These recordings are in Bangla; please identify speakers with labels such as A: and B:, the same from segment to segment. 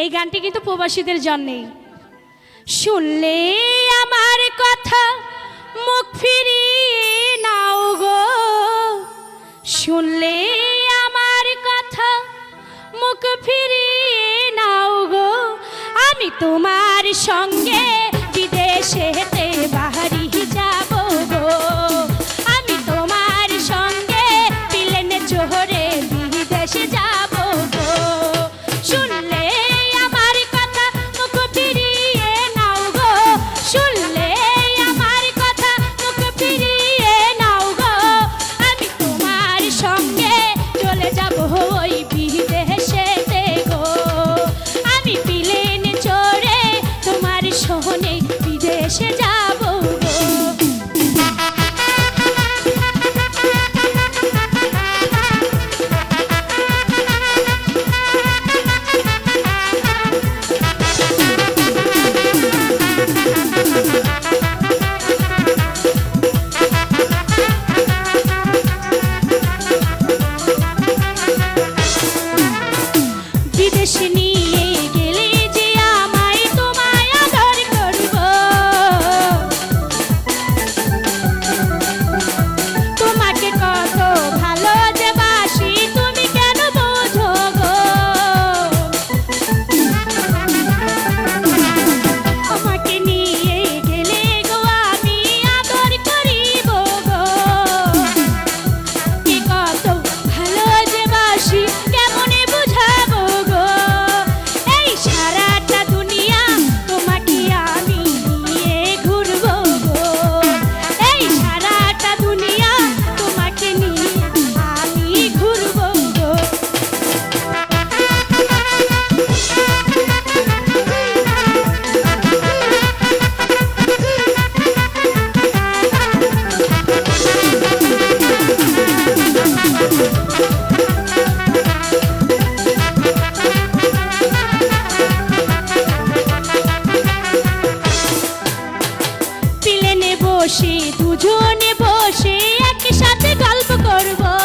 A: এই গানটি কিন্তু প্রবাসীদের জন্যেই। শুনলে আমার কথা মুখ ফিরিয়ে নাও গো। শুনলে আমার কথা মুখ ফিরিয়ে নাও গো। আমি তোমার সঙ্গে বিদেশে বসে দুজনে বসে একসাথে গল্প করব।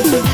A: Thank you.